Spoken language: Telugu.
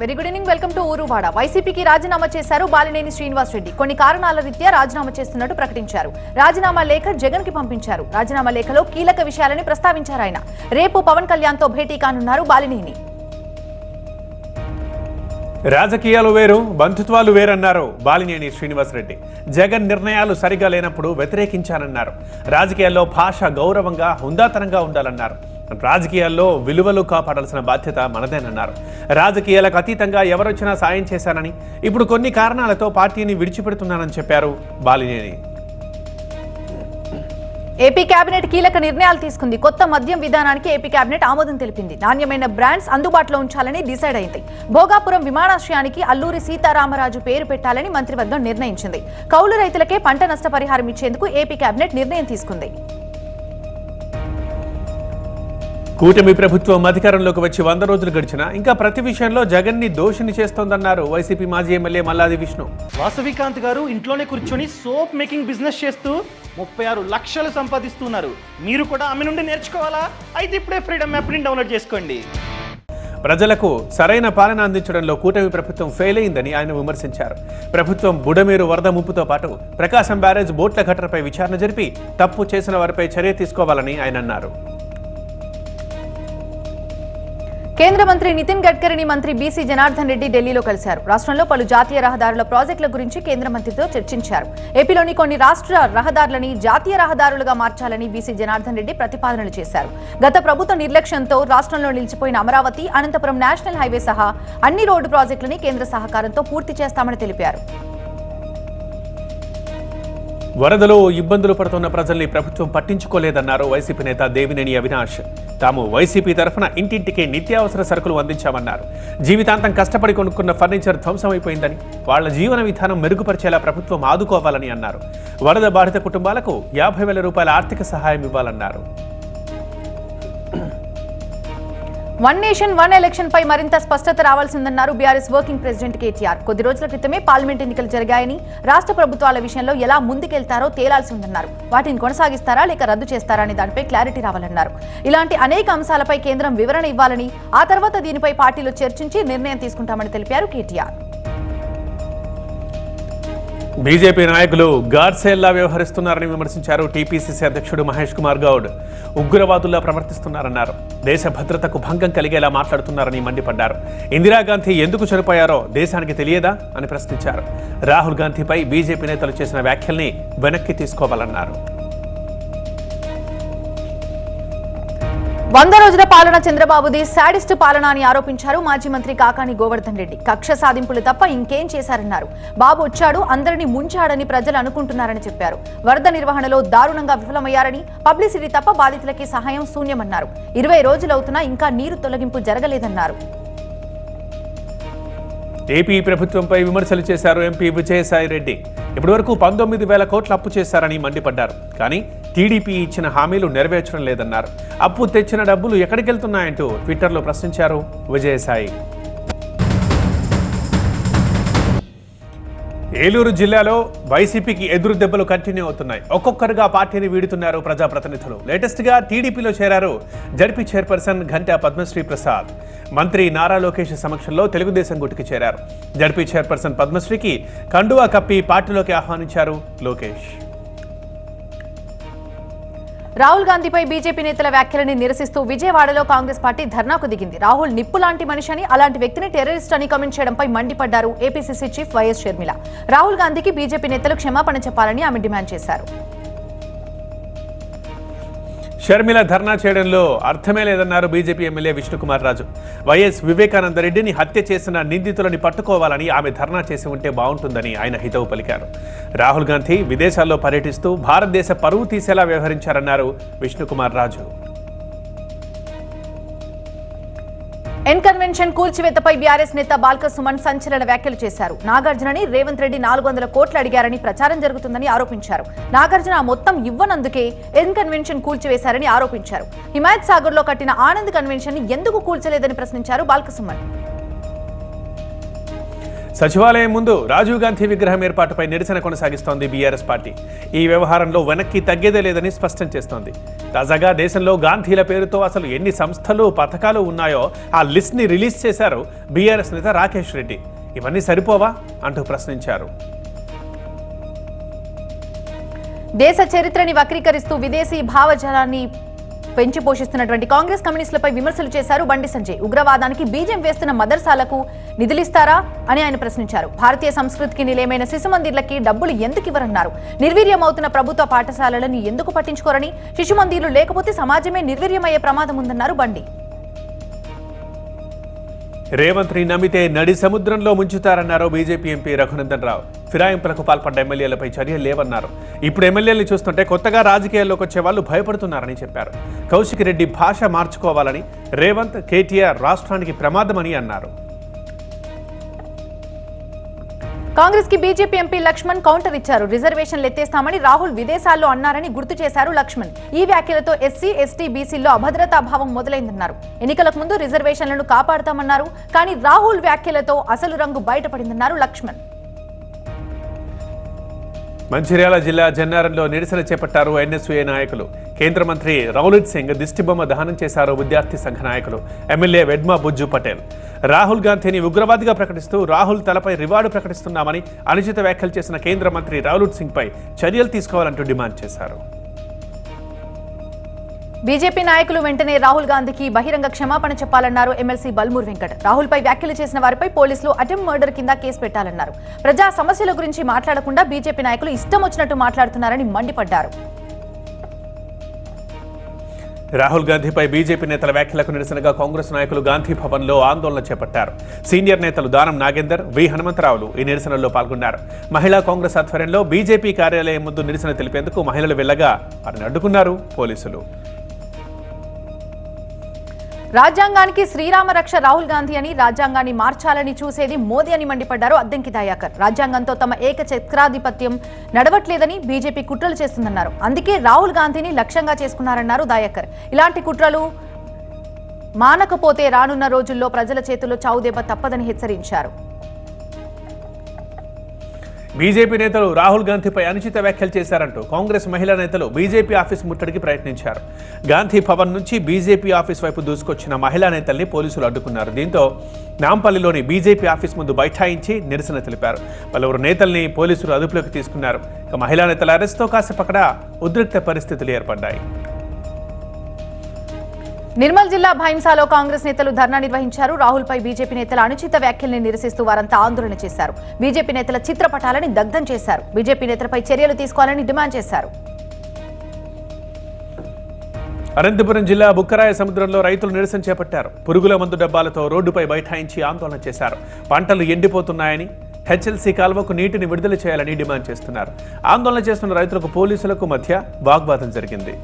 Very good evening welcome to ఊరువాడ వైసీపీకి రాజీనామా చేశారు బాలినేని శ్రీనివాస్ రెడ్డి. కొన్ని కారణాల రీత్యా రాజీనామా చేస్తున్నట్టు ప్రకటించారు. రాజీనామా లేఖ జగన్కి పంపించారు. రాజీనామా లేఖలో కీలక విషయాలని ప్రస్తావించారు ఆయన. రేపు పవన్ కళ్యాణ్తో భేటీ కానున్నారు బాలినేని. రాజకీయాలు వేరు బంధుత్వాలు వేరన్నారు బాలినేని శ్రీనివాసరెడ్డి జగన్ నిర్ణయాలు సరిగా లేనప్పుడు వ్యతిరేకించానన్నారు. రాజకీయాల్లో భాష గౌరవంగా హుందాతనంగా ఉండాలన్నారు. రాజకీయాల్లో విలువలు కాపాడాల్సిన బాధ్యత మనదేనన్నారు. రాజకీయాలకు అతీతంగా ఎవరొచ్చినా సాయం చేశానని ఇప్పుడు కొన్ని కారణాలతో పార్టీని విడిచిపెడుతున్నానని చెప్పారు బాలినేని. ఏపీ కేబినెట్ కీలక నిర్ణయాలు తీసుకుంది. కొత్త మద్యం విధానానికి ఏపీ కేబినెట్ ఆమోదం తెలిపింది. నాణ్యమైన బ్రాండ్స్ అందుబాటులో ఉంచాలని డిసైడ్ అయింది. భోగాపురం విమానాశ్రయానికి అల్లూరి సీతారామరాజు పేరు పెట్టాలని మంత్రివర్గం నిర్ణయించింది. కౌలు రైతులకే పంట నష్టపరిహారం ఇచ్చేందుకు ఏపీ కేబినెట్ నిర్ణయం తీసుకుంది. కూటమి ప్రభుత్వం అధికారంలోకి వచ్చి వంద రోజులు గడిచినా ఇంకా ప్రతి విషయంలో జగన్ని దోషిని చేస్తోందన్నారు వైసీపీ మాజీ ఎమ్మెల్యే మల్లాది విష్ణు. వాసవికాంత్ గారు ఇంట్లోనే కూర్చొని సోప్ మేకింగ్ బిజినెస్ చేస్తూ ముప్పై ఆరు లక్షలు సంపాదిస్తున్నారు. మీరు కూడా ఆమె నుండి నేర్చుకోవాలా? అయితే ఇప్పుడే ఫ్రీడమ్ యాప్ని డౌన్లోడ్ చేసుకోండి. ప్రజలకు సరైన పాలన అందించడంలో కూటమి ప్రభుత్వం ఫెయిల్ అయిందని ఆయన విమర్శించారు. ప్రభుత్వం బుడమేరు వరద ముప్పుతో పాటు ప్రకాశం బ్యారేజ్ బోట్ల ఘటనపై విచారణ జరిపి తప్పు చేసిన వారిపై చర్య తీసుకోవాలని ఆయన అన్నారు. కేంద్ర మంత్రి నితిన్ గడ్కరీని మంత్రి బీసీ జనార్దన్ రెడ్డి ఢిల్లీలో కలిశారు. రాష్ట్రంలో పలు జాతీయ రహదారుల ప్రాజెక్టుల గురించి కేంద్ర మంత్రితో చర్చించారు. ఏపీలోని కొన్ని రాష్ట్ర రహదారులని జాతీయ రహదారులుగా మార్చాలని బీసీ జనార్దన్ రెడ్డి ప్రతిపాదనలు చేశారు. గత ప్రభుత్వ నిర్లక్ష్యంతో రాష్ట్రంలో నిలిచిపోయిన అమరావతి అనంతపురం నేషనల్ హైవే సహా అన్ని రోడ్డు ప్రాజెక్టులని కేంద్ర సహకారంతో పూర్తి చేస్తామని తెలిపారు. వరదలో ఇబ్బందులు పడుతున్న ప్రజల్ని ప్రభుత్వం పట్టించుకోలేదన్నారు వైసీపీ నేత దేవినేని అవినాష్. తాము వైసీపీ తరఫున ఇంటింటికి నిత్యావసర సరుకులు అందించామన్నారు. జీవితాంతం కష్టపడి కొనుక్కున్న ఫర్నిచర్ ధ్వంసమైపోయిందని వాళ్ళ జీవన విధానం మెరుగుపరిచేలా ప్రభుత్వం ఆదుకోవాలని అన్నారు. వరద బాధిత కుటుంబాలకు యాభై వేల రూపాయల ఆర్థిక సహాయం ఇవ్వాలన్నారు. వన్ నేషన్ వన్ ఎలక్షన్ పై మరింత స్పష్టత రావాల్సిందన్నారు బీఆర్ఎస్ వర్కింగ్ ప్రెసిడెంట్ కేటీఆర్ కొద్ది రోజుల క్రితమే పార్లమెంట్ ఎన్నికలు జరిగాయని రాష్ట్ర ప్రభుత్వాల విషయంలో ఎలా ముందుకెళ్తారో తేలాల్సి ఉందన్నారు వాటిని కొనసాగిస్తారా లేక రద్దు చేస్తారా అనే దానిపై క్లారిటీ రావాలన్నారు. ఇలాంటి అనేక అంశాలపై కేంద్రం వివరణ ఇవ్వాలని ఆ తర్వాత దీనిపై పార్టీలో చర్చించి నిర్ణయం తీసుకుంటామని తెలిపారు కేటీఆర్ బీజేపీ నాయకులు గాడ్సేల్లా వ్యవహరిస్తున్నారని విమర్శించారు టీపీసీసీ అధ్యక్షుడు మహేష్ కుమార్ గౌడ్. ఉగ్రవాదుల్లా ప్రవర్తిస్తున్నారన్నారు. దేశ భద్రతకు భంగం కలిగేలా మాట్లాడుతున్నారని మండిపడ్డారు. ఇందిరాగాంధీ ఎందుకు చనిపోయారో దేశానికి తెలియదా అని ప్రశ్నించారు. రాహుల్ గాంధీపై బీజేపీ నేతలు చేసిన వ్యాఖ్యల్ని వెనక్కి తీసుకోవాలన్నారు. వంద రోజుల పాలన చంద్రబాబుది శాడిస్ట్ పాలన అని ఆరోపించారు మాజీ మంత్రి కాకాని గోవర్ధన్ రెడ్డి. కక్ష సాధింపులు తప్ప ఇంకేం చేశారన్నారు. బాబు వచ్చాడు అందరినీ ముంచాడని ప్రజలు అనుకుంటున్నారని చెప్పారు. వరద నిర్వహణలో దారుణంగా విఫలమయ్యారని పబ్లిసిటీ తప్ప బాధితులకి సహాయం శూన్యమన్నారు. ఇరవై రోజులవుతున్నా ఇంకా నీరు తొలగింపు జరగలేదన్నారు. ఏపీ ప్రభుత్వంపై విమర్శలు చేశారు ఎంపీ విజయసాయి రెడ్డి. ఇప్పటివరకు పంతొమ్మిది వేల కోట్ల అప్పు చేశారని మండిపడ్డారు. కానీ టీడీపీ ఇచ్చిన హామీలు నెరవేర్చడం లేదన్నారు. అప్పు తెచ్చిన డబ్బులు ఎక్కడికి వెళ్తున్నాయంటూ ట్విట్టర్లో ప్రశ్నించారు విజయసాయి. ఏలూరు జిల్లాలో వైసీపీకి ఎదురు దెబ్బలు కంటిన్యూ అవుతున్నాయి. ఒక్కొక్కరుగా పార్టీని వీడుతున్నారు ప్రజాప్రతినిధులు. లేటెస్ట్గా టీడీపీలో చేరారు జడ్పీ చైర్పర్సన్ ఘంటా పద్మశ్రీ ప్రసాద్. మంత్రి నారా లోకేష్ సమక్షంలో తెలుగుదేశం గుట్టుకు చేరారు. జడ్పీ చైర్పర్సన్ పద్మశ్రీకి కండువా కప్పి పార్టీలోకి ఆహ్వానించారు లోకేష్. రాహుల్ గాంధీపై బీజేపీ నేతల వ్యాఖ్యలని నిరసిస్తూ విజయవాడలో కాంగ్రెస్ పార్టీ ధర్నాకు దిగింది. రాహుల్ నిప్పు లాంటి మనిషి అని అలాంటి వ్యక్తిని టెర్రరిస్ట్ అని కామెంట్ చేయడంపై మండిపడ్డారు APCC chief YS Sharmila. Rahul గాంధీకి బీజేపీ నేతలు క్షమాపణ చెప్పాలని ఆమె డిమాండ్ చేశారు. షర్మిల ధర్నా చేయడంలో అర్థమే లేదన్నారు BJP MLA Vishnukumar Raju. YS Vivekananda రెడ్డిని హత్య చేసిన నిందితులని పట్టుకోవాలని ఆమె ధర్నా చేసి ఉంటే బాగుంటుందని ఆయన హితవు పలికారు. రాహుల్ గాంధీ విదేశాల్లో పర్యటిస్తూ భారతదేశ పరువు తీసేలా వ్యవహరించారన్నారు విష్ణుకుమార్ రాజు. ఎన్ కన్వెన్షన్ కూల్చివేతపై బీఆర్ఎస్ నేత బాల్క సుమన్ సంచలన వ్యాఖ్యలు చేశారు. నాగార్జునని రేవంత్ రెడ్డి నాలుగు వందల కోట్లు అడిగారని ప్రచారం జరుగుతుందని ఆరోపించారు. నాగార్జున మొత్తం ఇవ్వనందుకే ఎన్ కన్వెన్షన్ కూల్చివేశారని ఆరోపించారు. హిమాయత్ సాగర్లో కట్టిన ఆనంద్ కన్వెన్షన్ని ఎందుకు కూల్చలేదని ప్రశ్నించారు బాల్క సుమన్. సచివాలయం ముందు రాజీవ్ గాంధీ విగ్రహం ఏర్పాటుపై నిరసన కొనసాగిస్తోంది బీఆర్ఎస్ పార్టీ. ఈ వ్యవహారంలో వెనక్కి తగ్గేదే లేదని స్పష్టం చేస్తోంది. తాజాగా దేశంలో గాంధీల పేరుతో అసలు ఎన్ని సంస్థలు పథకాలు ఉన్నాయో ఆ లిస్ట్ని రిలీజ్ చేశారు బీఆర్ఎస్ నేత రాకేష్ రెడ్డి. ఇవన్నీ సరిపోవా? అంటూ ప్రశ్నించారు. దేశ చరిత్రని వక్రీకరిస్తూ విదేశీ భావజాలాన్ని పెంచి పోషిస్తున్నటువంటి కాంగ్రెస్ కమ్యూనిస్టులపై విమర్శలు చేశారు బండి సంజయ్. ఉగ్రవాదానికి బీజం వేస్తున్న మదర్సాలకు నిధులిస్తారా అని ఆయన ప్రశ్నించారు. భారతీయ సంస్కృతికి నిలయమైన శిశు మందిర్లకి డబ్బులు ఎందుకు ఇవ్వరన్నారు? నిర్వీర్యమవుతున్న ప్రభుత్వ పాఠశాలలను ఎందుకు పట్టించుకోరని? శిశు మందిర్లు లేకపోతే సమాజమే నిర్వీర్యమయ్యే ప్రమాదం ఉందన్నారు బండి. రేవంత్ నమ్మితే నడి సముద్రంలో ముంచుతారన్నారు బీజేపీ ఎంపీ రఘునందన్ రావు. ఫిరాయింపులకు పాల్పడ్డ ఎమ్మెల్యేలపై చర్యలు లేవన్నారు. ఇప్పుడు ఎమ్మెల్యేలను చూస్తుంటే కొత్తగా రాజకీయాల్లోకి వచ్చే వాళ్ళు భయపడుతున్నారని చెప్పారు. కౌశిక్ రెడ్డి భాష మార్చుకోవాలని రేవంత్ కేటీఆర్ రాష్ట్రానికి ప్రమాదమని అన్నారు. కాంగ్రెస్కి బీజేపీ ఎంపీ లక్ష్మణ్ కౌంటర్ ఇచ్చారు. రిజర్వేషన్లు ఎత్తేస్తామని రాహుల్ విదేశాల్లో అన్నారని గుర్తు చేశారు లక్ష్మణ్. ఈ వ్యాఖ్యలతో ఎస్సీ ఎస్టీ బీసీల్లో అభద్రతా భావం మొదలైందన్నారు. ఎన్నికలకు ముందు రిజర్వేషన్లను కాపాడతామన్నారు. కానీ రాహుల్ వ్యాఖ్యలతో అసలు రంగు బయటపడిందన్నారు లక్ష్మణ్. మంచిర్యాల జిల్లా జన్నారంలో నిరసన చేపట్టారు ఎన్ఎస్యుఏ నాయకులు. కేంద్ర మంత్రి రౌలిత్ సింగ్ దిష్టిబొమ్మ దహనం చేశారు విద్యార్థి సంఘ నాయకులు. ఎమ్మెల్యే వెడ్మా బుజ్జు పటేల్. రాహుల్ గాంధీని ఉగ్రవాదిగా ప్రకటిస్తూ రాహుల్ తలపై రివార్డు ప్రకటిస్తున్నామని అనుచిత వ్యాఖ్యలు చేసిన కేంద్ర మంత్రి రౌలిత్ సింగ్పై చర్యలు తీసుకోవాలంటూ డిమాండ్ చేశారు. బీజేపీ నాయకులు వెంటనే రాహుల్ గాంధీకి బహిరంగ క్షమాపణ చెప్పాలన్నారు ఎమ్మెల్సీ బల్మూర్ వెంకట్. రాహుల్ పై వ్యాఖ్యలు చేసిన వారిపై పోలీసులు అటెంప్ మర్డర్ కింద కేసు పెట్టాలన్నారు. ప్రజా సమస్యల గురించి మాట్లాడకుండా బీజేపీ నాయకులు ఇష్టం వచ్చినట్టు మాట్లాడుతున్నారని మండిపడ్డారు. రాహుల్ గాంధీపై బీజేపీ నేతల వ్యాఖ్యలకు నిరసనగా కాంగ్రెస్ నాయకులు గాంధీ భవన్లో ఆందోళన చేపట్టారు. సీనియర్ నేతలు దానం నాగేందర్ వి. హనుమంతరావులు ఈ నిరసనలో పాల్గొన్నారు. మహిళా కాంగ్రెస్ ఆధ్వర్యంలో బీజేపీ కార్యాలయం ముందు నిరసన తెలిపేందుకు మహిళలు వెళ్ళగా వారిని అడ్డుకున్నారు పోలీసులు. రాజ్యాంగానికి శ్రీరామ రక్ష రాహుల్ గాంధీ అని రాజ్యాంగాన్ని మార్చాలని చూసేది మోదీ అని మండిపడ్డారు అద్దంకి దయాకర్. రాజ్యాంగంతో తమ ఏక చక్రాధిపత్యం నడవట్లేదని బీజేపీ కుట్రలు చేస్తుందన్నారు. అందుకే రాహుల్ గాంధీని లక్ష్యంగా చేసుకున్నారన్నారు దయాకర్. ఇలాంటి కుట్రలు మానకపోతే రానున్న రోజుల్లో ప్రజల చేతుల్లో చావుదేబ తప్పదని హెచ్చరించారు. బీజేపీ నేతలు రాహుల్ గాంధీపై అనుచిత వ్యాఖ్యలు చేశారంటూ కాంగ్రెస్ మహిళా నేతలు బీజేపీ ఆఫీస్ ముట్టడికి ప్రయత్నించారు. గాంధీ భవన్ నుంచి బీజేపీ ఆఫీస్ వైపు దూసుకొచ్చిన మహిళా నేతల్ని పోలీసులు అడ్డుకున్నారు. దీంతో నాంపల్లిలోని బీజేపీ ఆఫీస్ ముందు బైఠాయించి నిరసన తెలిపారు. పలువురు నేతల్ని పోలీసులు అదుపులోకి తీసుకున్నారు. ఇక మహిళా నేతల అరెస్ట్తో కాసేపక్కడ ఉద్రిక్త పరిస్థితులు ఏర్పడ్డాయి. నిర్మల్ జిల్లా భైంసాలో కాంగ్రెస్ నేతలు ధర్నా నిర్వహించారు. రాహుల్ పై బీజేపీ నేతల అనుచిత వ్యాఖ్యల్ని నిరసిస్తూ వారంతా ఆందోళన చేశారు. బీజేపీ నేతల చిత్రపటాలని దగ్ధం చేశారు. బీజేపీ నేతలపై చర్యలు తీసుకోవాలని డిమాండ్ చేశారు. అనంతపురం జిల్లా బుక్కరాయ సముద్రంలో రైతులు నిరసన చేపట్టారు. పురుగుల మందు డబ్బాలతో రోడ్డుపై బైఠాయించి ఆందోళన చేశారు. పంటలు ఎండిపోతున్నాయని హెచ్ఎల్సీ కాల్వకు నీటిని విడుదల చేయాలని డిమాండ్ చేస్తున్నారు. ఆందోళన చేస్తున్న రైతులకు పోలీసులకు మధ్య వాగ్వాదం జరిగింది.